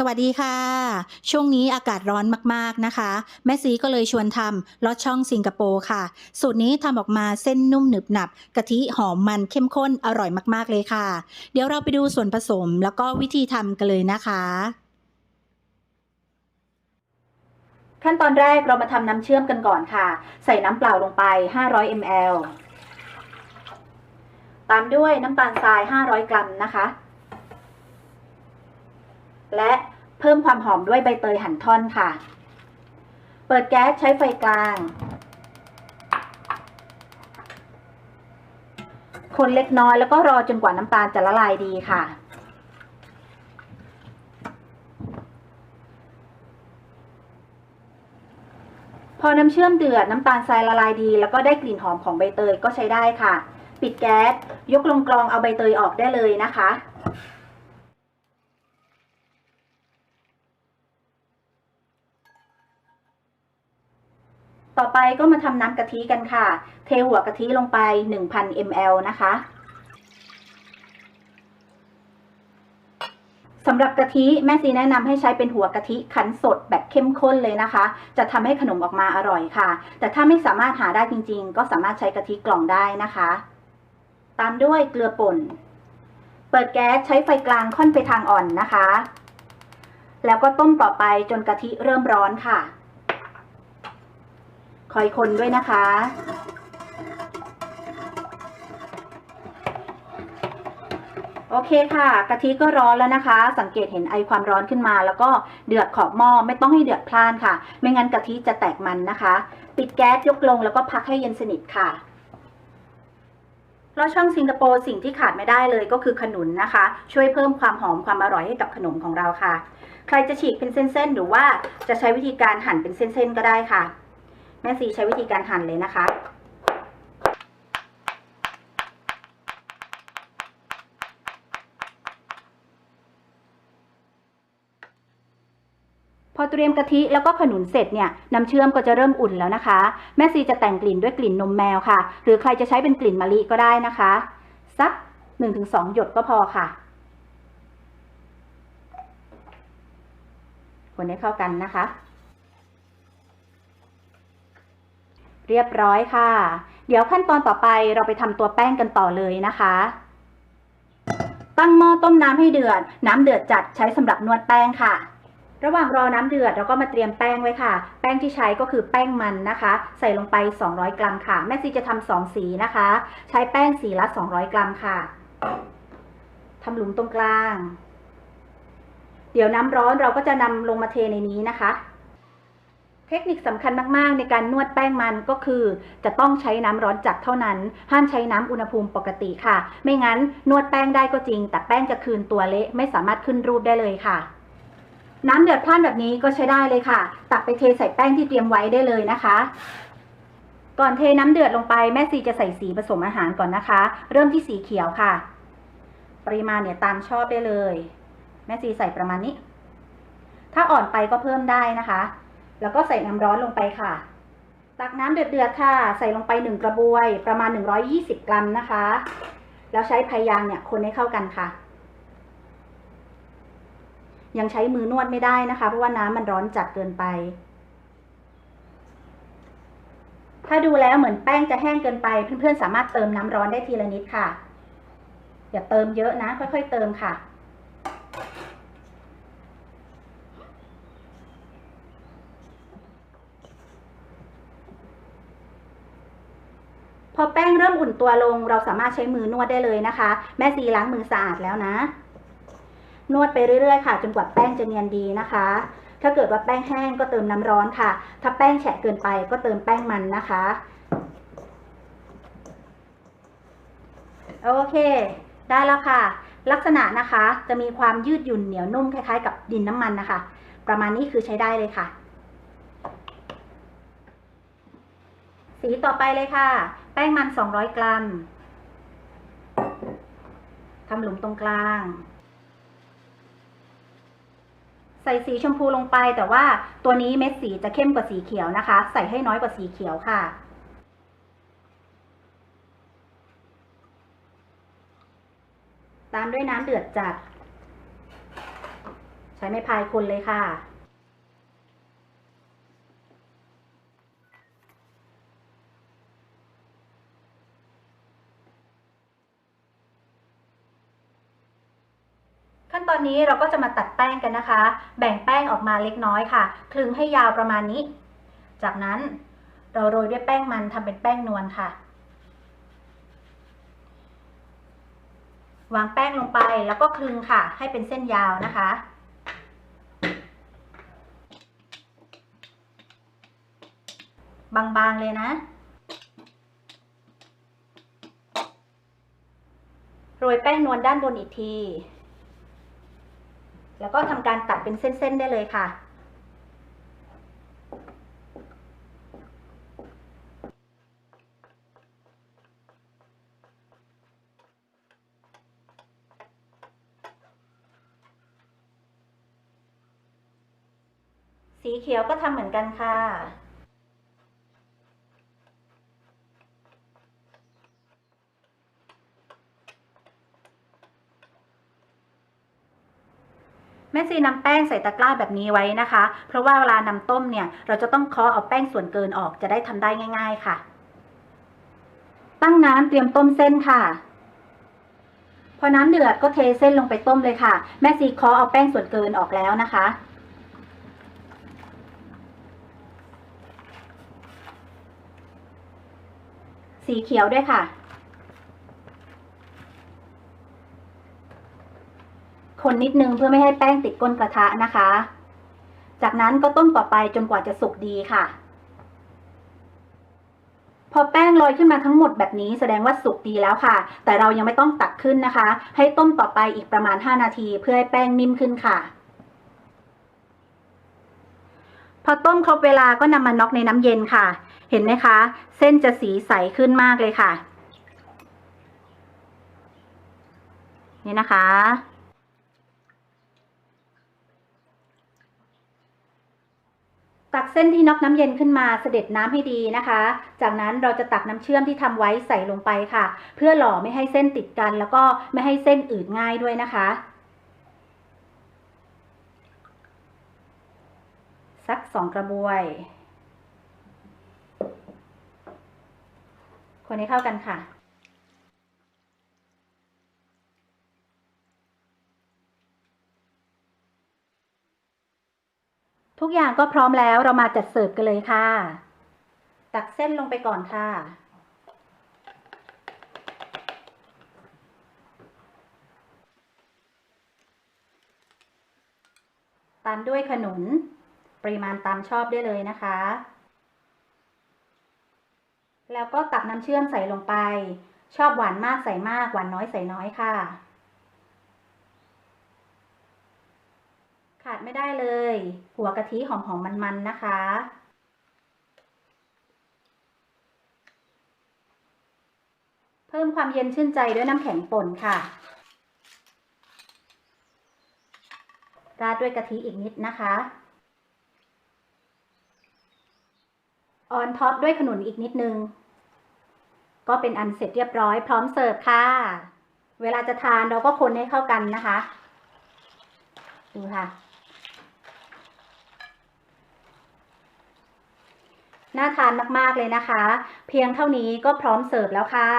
สวัสดีค่ะ ช่วงนี้อากาศร้อนมากๆนะคะ แม่ซีก็เลยชวนทำลอดช่องสิงคโปร์ค่ะ สูตรนี้ทำออกมาเส้นนุ่มหนึบหนับกะทิหอมมันเข้มข้นอร่อยมากๆเลยค่ะ เดี๋ยวเราไปดูส่วนผสมแล้วก็วิธีทำกันเลยนะคะ ขั้นตอนแรกเรามาทำน้ำเชื่อมกันก่อนค่ะ ใส่น้ำเปล่าลงไป 500 ml ตามด้วยน้ำตาลทราย 500 กรัมนะคะ และเพิ่มความหอมด้วยใบเตยหั่นท่อนค่ะ เปิดแก๊สใช้ไฟกลาง คนเล็กน้อยแล้วก็รอจนกว่าน้ำตาลจะละลายดีค่ะ พอน้ำเชื่อมเดือดน้ำตาลทรายละลายดี แล้วก็ได้กลิ่นหอมของใบเตยก็ใช้ได้ค่ะ ปิดแก๊สยกลงกรองเอาใบเตยออกได้เลยนะคะ ต่อไปก็มาทำน้ำกะทิกันค่ะ เทหัวกะทิลงไป 1,000 ml นะคะสำหรับกะทิแม่ซีแนะนำให้ใช้เป็นหัวกะทิคั้นสดแบบเข้มข้นเลยนะคะ จะทำให้ขนมออกมาอร่อยค่ะ แต่ถ้าไม่สามารถหาได้จริง ๆ ก็สามารถใช้กะทิกล่องได้นะคะ ตามด้วยเกลือป่น เปิดแก๊สใช้ไฟกลางค่อนไปทางอ่อนนะคะ แล้วก็ต้มต่อไปจนกะทิเริ่มร้อนค่ะ อยคนด้วยนะคะ โอเคค่ะ กะทิก็ร้อนแล้วนะคะ สังเกตเห็นไอความร้อนขึ้นมา แล้วก็เดือดขอบหม้อไม่ต้องให้เดือดพล่านค่ะ ไม่งั้นกะทิจะแตกมันนะคะ ปิดแก๊สยกลงแล้วก็พักให้เย็นสนิทค่ะลอดช่องสิงคโปร์สิ่งที่ขาดไม่ได้เลยก็คือขนุนนะคะ ช่วยเพิ่มความหอมความอร่อยให้กับขนมของเราค่ะ ใครจะฉีกเป็นเส้นๆ หรือว่าจะใช้วิธีการหั่นเป็นเส้นๆ ก็ได้ค่ะ แม่ซีใช้วิธีการหั่นเลยนะคะ พอเตรียมกะทิแล้วก็ขนุนเสร็จเนี่ยน้ำเชื่อมก็จะเริ่มอุ่นแล้วนะคะ แม่ซีจะแต่งกลิ่นด้วยกลิ่นนมแมวค่ะ หรือใครจะใช้เป็นกลิ่นมะลิก็ได้นะคะ สัก 1-2 หยดก็พอค่ะ คนให้เข้ากันนะคะ เรียบร้อยค่ะ เดี๋ยวขั้นตอนต่อไปเราไปทำตัวแป้งกันต่อเลยนะคะ ตั้งหม้อต้มน้ำให้เดือด น้ำเดือดจัดใช้สำหรับนวดแป้งค่ะ ระหว่างรอน้ำเดือดเราก็มาเตรียมแป้งไว้ค่ะ แป้งที่ใช้ก็คือแป้งมันนะคะ ใส่ลงไป 200 กรัมค่ะ แม่ซีจะทำสองสีนะคะ ใช้แป้งสีละ 200 กรัมค่ะทำหลุมตรงกลาง เดี๋ยวน้ำร้อนเราก็จะนำลงมาเทในนี้นะคะ เทคนิคสำคัญมากๆ ในการนวดแป้งมันก็คือ จะต้องใช้น้ำร้อนจัดเท่านั้น ห้ามใช้น้ำอุณหภูมิปกติค่ะ ไม่งั้นนวดแป้งได้ก็จริง แต่แป้งจะคืนตัวเละไม่สามารถขึ้นรูปได้เลยค่ะ น้ำเดือดพล่านแบบนี้ก็ใช้ได้เลยค่ะ ตักไปเทใส่แป้งที่เตรียมไว้ได้เลยนะคะ ก่อนเทน้ำเดือดลงไปแม่ซีจะใส่สีผสมอาหารก่อนนะคะ เริ่มที่สีเขียวค่ะ ปริมาณเนี่ยตามชอบได้เลย แม่ซีใส่ประมาณนี้ ถ้าอ่อนไปก็เพิ่มได้นะคะ แล้วก็ใส่น้ำร้อนลงไปค่ะ ตักน้ำเดือดๆค่ะ ใส่ลงไปหนึ่งกระบวย ประมาณ 120 กรัมนะคะ แล้วใช้พายางเนี่ยคนให้เข้ากันค่ะ ยังใช้มือนวดไม่ได้นะคะ เพราะว่าน้ำมันร้อนจัดเกินไป ถ้าดูแล้วเหมือนแป้งจะแห้งเกินไป เพื่อนๆสามารถเติมน้ำร้อนได้ทีละนิดค่ะ อย่าเติมเยอะนะ ค่อย ๆ เติมค่ะ พอแป้งเริ่ม อุ่นตัวลงเราสามารถใช้มือนวดได้เลยนะคะ แม่ซีล้างมือสะอาดแล้วนะ นวดไปเรื่อยๆค่ะ จนกว่าแป้งจะเนียนดีนะคะ ถ้าเกิดว่าแป้งแห้งก็เติมน้ำร้อนค่ะ ถ้าแป้งแฉะเกินไปก็เติมแป้งมันนะคะโอเค ได้แล้วค่ะ ลักษณะนะคะจะมีความยืดหยุ่นเหนียวนุ่มคล้ายๆ กับดินน้ำมันนะคะ ประมาณนี้คือใช้ได้เลยค่ะ สีต่อไปเลยค่ะ ป้งมัน 200 กรัม ทำหลุมตรงกลาง ใส่สีชมพูลงไปแต่ว่าตัวนี้เม็ดสีจะเข้มกว่าสีเขียวนะคะ ใส่ให้น้อยกว่าสีเขียวค่ะตามด้วยน้ำเดือดจัด ใช้ไม้พายคนเลยค่ะ ขั้นต อนนี้เราก็จะมาตัดแป้งกันนะคะ แบ่งแป้งออกมาเล็กน้อยค่ะ คลึงให้ยาวประมาณนี้ จากนั้นเราโรยด้วยแป้งมันทำเป็นแป้งนวลค่ะ วางแป้งลงไปแล้วก็คลึงค่ะ ให้เป็นเส้นยาวนะคะบางๆเลยนะ โรยแป้งนวลด้านบนอีกที แล้วก็ทำการตัดเป็นเส้นๆได้เลยค่ะ สีเขียวก็ทำเหมือนกันค่ะ แม่ซีนำแป้งใส่ตะกร้าแบบนี้ไว้นะคะ เพราะว่าเวลานำต้มเนี่ย เราจะต้องเคาะเอาแป้งส่วนเกินออกจะได้ทำได้ง่าย ๆค่ะ ตั้งน้ำเตรียมต้มเส้นค่ะ พอน้ำเดือดก็เทเส้นลงไปต้มเลยค่ะ แม่ซีเคาะเอาแป้งส่วนเกินออกแล้วนะคะสีเขียวด้วยค่ะ คนนิดนึงเพื่อไม่ให้แป้งติดก้นกระทะนะคะ จากนั้นก็ต้มต่อไปจนกว่าจะสุกดีค่ะ พอแป้งลอยขึ้นมาทั้งหมดแบบนี้แสดงว่าสุกดีแล้วค่ะ แต่เรายังไม่ต้องตักขึ้นนะคะ ให้ต้มต่อไปอีกประมาณ 5 นาทีเพื่อให้แป้งนิ่มขึ้นค่ะพอต้มครบเวลาก็นำมาน็อกในน้ำเย็นค่ะ เห็นไหมคะ เส้นจะสีใสขึ้นมากเลยค่ะ นี่นะคะ ตักเส้นที่น็อกน้ำเย็นขึ้นมาเสด็จน้ำให้ดีนะคะ จากนั้นเราจะตักน้ำเชื่อมที่ทำไว้ใส่ลงไปค่ะ เพื่อหล่อไม่ให้เส้นติดกัน แล้วก็ไม่ให้เส้นอืดง่ายด้วยนะคะ สักสองกระบวย คนให้เข้ากันค่ะ ทุกอย่างก็พร้อมแล้วเรามาจัดเสิร์ฟกันเลยค่ะ ตักเส้นลงไปก่อนค่ะ ตามด้วยขนุน ปริมาณตามชอบได้เลยนะคะ แล้วก็ตักน้ำเชื่อมใส่ลงไป ชอบหวานมากใส่มาก หวานน้อยใส่น้อยค่ะ ขาดไม่ได้เลย หัวกะทิหอมๆมันๆนะคะเพิ่มความเย็นชื่นใจด้วยน้ำแข็งป่นค่ะ ราดด้วยกะทิอีกนิดนะคะ ออนท็อปด้วยขนุนอีกนิดนึง ก็เป็นอันเสร็จเรียบร้อยพร้อมเสิร์ฟค่ะ เวลาจะทานเราก็คนให้เข้ากันนะคะ ดูค่ะ น่าทานมากๆเลยนะคะ เพียงเท่านี้ก็พร้อมเสิร์ฟแล้วค่ะ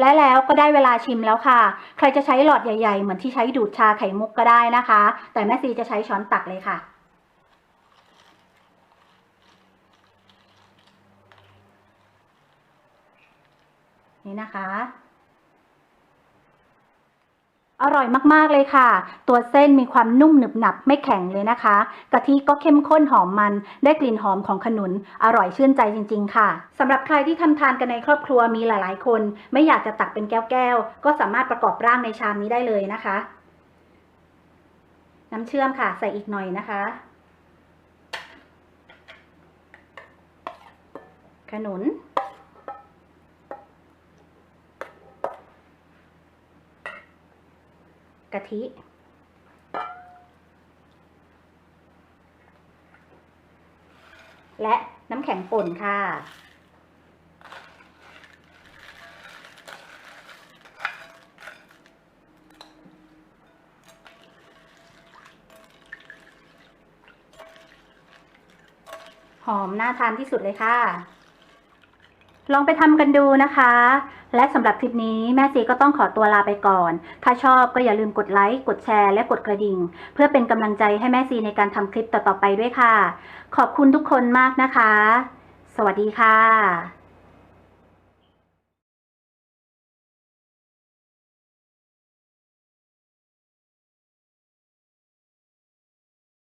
และแล้วก็ได้เวลาชิมแล้วค่ะ ใครจะใช้หลอดใหญ่ ๆ เหมือนที่ใช้ดูดชาไข่มุกก็ได้นะคะ แต่แม่ซีจะใช้ช้อนตักเลยค่ะ นี่นะคะ อร่อยมากๆเลยค่ะ ตัวเส้นมีความนุ่มหนึบหนับไม่แข็งเลยนะคะ กะทิก็เข้มข้นหอมมัน ได้กลิ่นหอมของขนุน อร่อยชื่นใจจริง ๆ ค่ะสำหรับใครที่ทำทานกันในครอบครัวมีหลายๆ คน ไม่อยากจะตักเป็นแก้วๆ ก็สามารถประกอบร่างในชามนี้ได้เลยนะคะ น้ำเชื่อมค่ะ ใส่อีกหน่อยนะคะ ขนุน กะทิ และน้ำแข็งป่นค่ะ หอมน่าทานที่สุดเลยค่ะ ลองไปทำกันดูนะคะ และสำหรับคลิปนี้แม่ซีก็ต้องขอตัวลาไปก่อน ถ้าชอบก็อย่าลืมกดไลค์ กดแชร์ และกดกระดิ่ง เพื่อเป็นกำลังใจให้แม่ซีในการทำคลิปต่อๆไปด้วยค่ะ ขอบคุณทุกคนมากนะคะ สวัสดีค่ะ